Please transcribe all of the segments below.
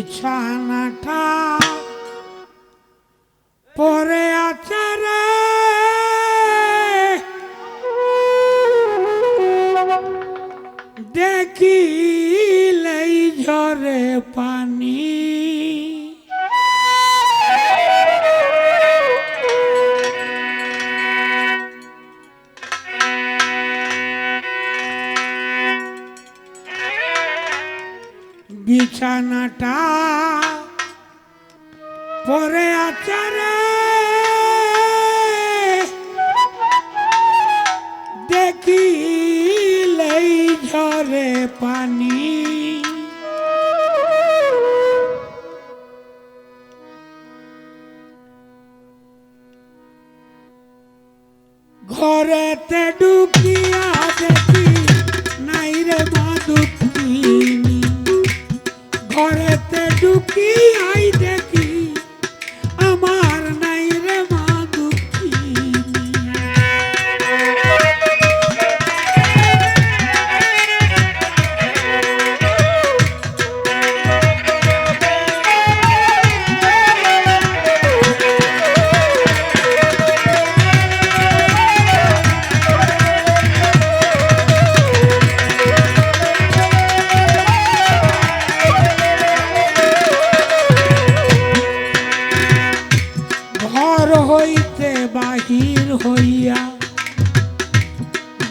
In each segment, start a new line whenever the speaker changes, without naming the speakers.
বিছানাটা বিছানাটা পরে আচারে দেখি দেখিলেই ঝরে পানি।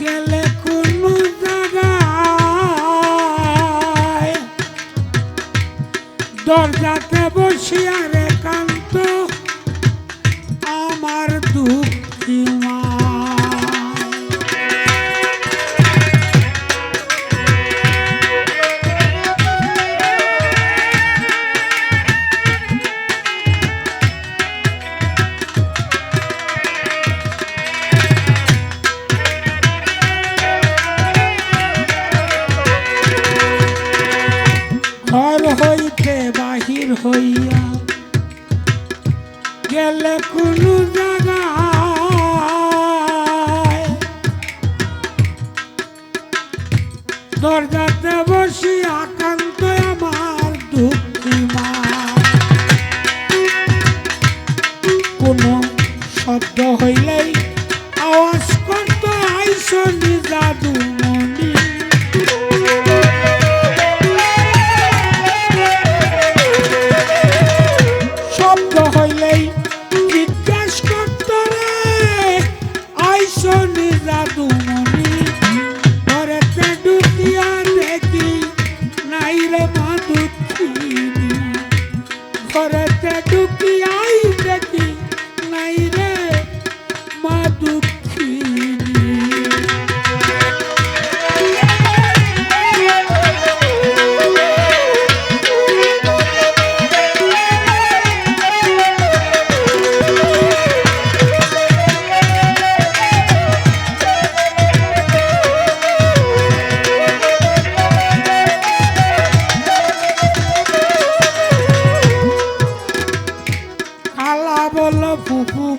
গেলে কোন জায়গায়? দরজাতে বসিয়া রে কান্ত হইতে বাহির হইয়া গেলে কোন জায়গায়। দরজাতে বসি আকান্ত আমার দুঃখী মা। কোনো শব্দ আইসনি জাদুমণি ঘরেতে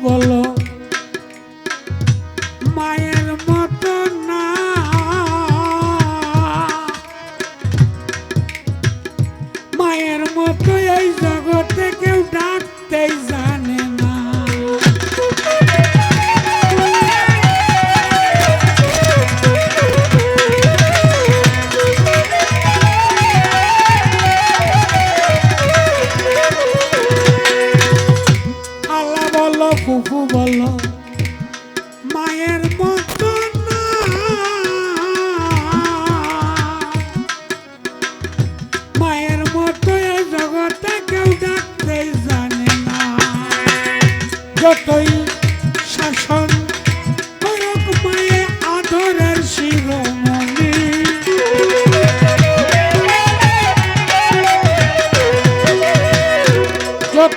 বলো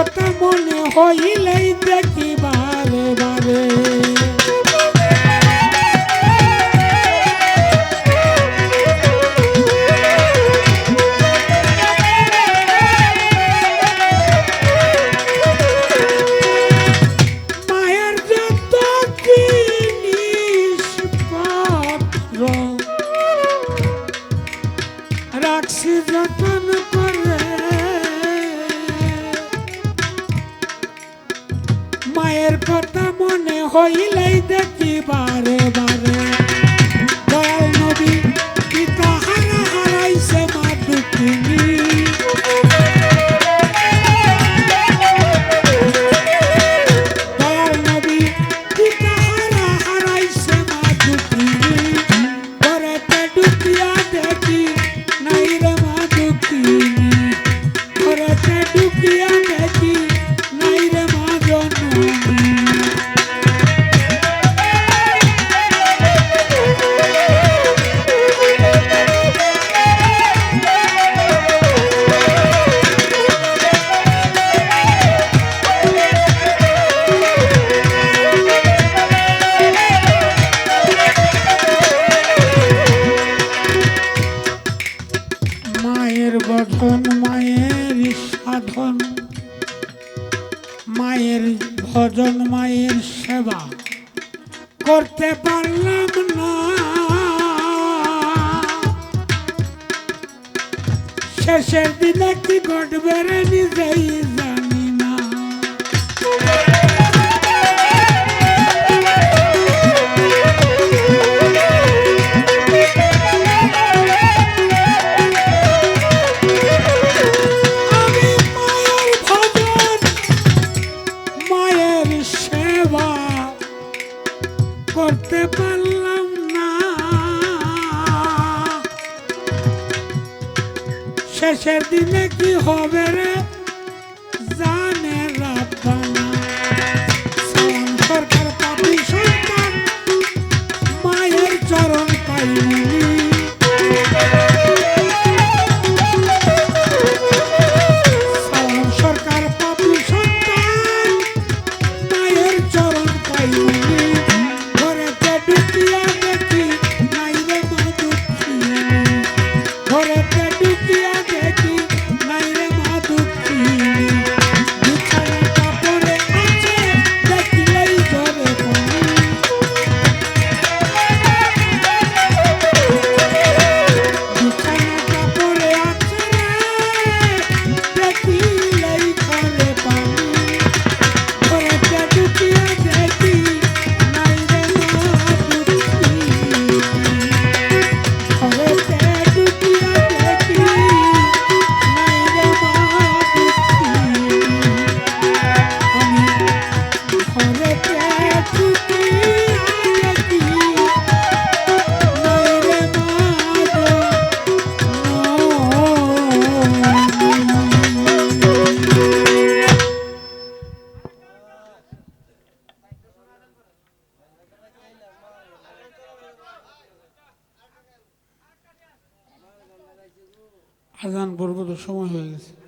কথা মনে হইলেই দেখি বারে বারে। মায়ের সেবা করতে পারলাম না। শেষের দিনে কি ঘটবে রে নিজেই জানি না। শেষের দিনে কি হবে রে? সময় হয়ে গেছে।